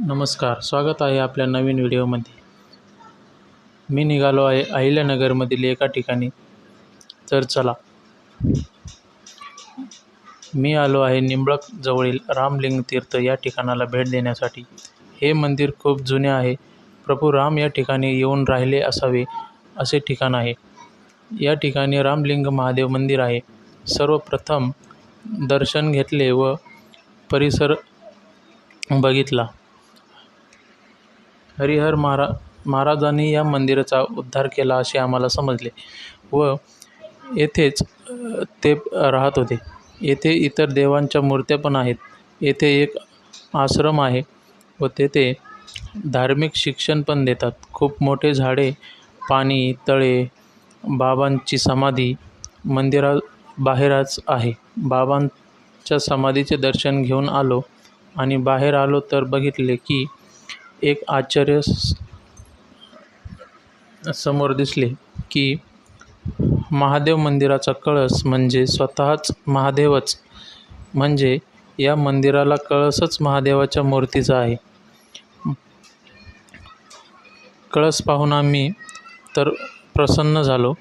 नमस्कार स्वागत आहे आपल्या नवीन व्हिडिओमध्ये. मी निघालो आहे अहिल्यानगरमधील एका ठिकाणी. तर चला. मी आलो आहे निंबळक जवळील रामलिंग तीर्थ या ठिकाणाला भेट देण्यासाठी. हे मंदिर खूप जुने आहे. प्रभू राम या ठिकाणी येऊन राहिले असावे असे ठिकाण आहे. या ठिकाणी रामलिंग महादेव मंदिर आहे. सर्वप्रथम दर्शन घेतले व परिसर बघितला. हरिहर महारा महाराजांनी या मंदिराचा उद्धार केला असे आम्हाला समजले व येथेच ते राहत होते. येथे इतर देवांच्या मूर्त्या पण आहेत. येथे एक आश्रम आहे व तेथे धार्मिक शिक्षण पण देतात. खूप मोठे झाडे पाणी तळे बाबांची समाधी मंदिरा बाहेरच आहे. बाबांच्या समाधीचे दर्शन घेऊन आलो आणि बाहेर आलो तर बघितले की एक आश्चर्य समोर दिसले की महादेव मंदिराचा कळस म्हणजे स्वतःच महादेवच. म्हणजे या मंदिराला कळसच महादेवाच्या मूर्तीचा आहे. कळस पाहून आम्ही तर प्रसन्न झालो.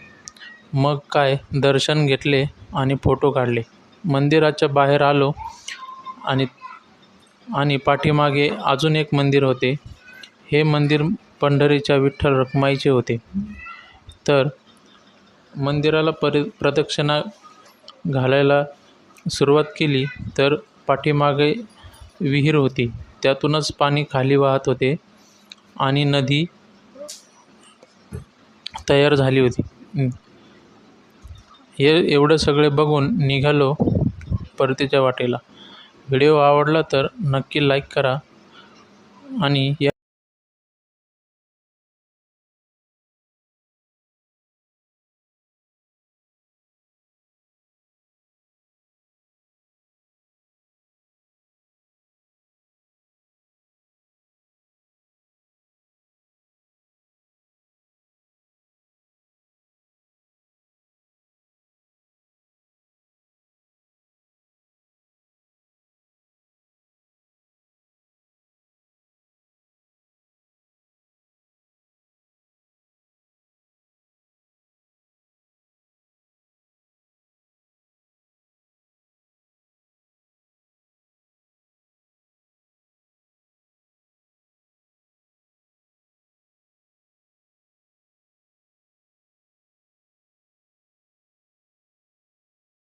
मग काय? दर्शन घेतले आणि फोटो काढले. मंदिराच्या बाहेर आलो आणि आणि पाठीमागे अजून एक मंदिर होते. हे मंदिर पंढरीच्या विठ्ठल रखुमाईचे होते. तर मंदिराला परि प्रदक्षिणा घालायला सुरुवात केली तर पाठीमागे विहीर होती. त्यातूनच पाणी खाली वाहत होते आणि नदी तयार झाली होती. हे एवढं सगळे बघून निघालो परतीच्या वाटेला. व्हिडिओ आवडला तर नक्की लाईक करा आणि या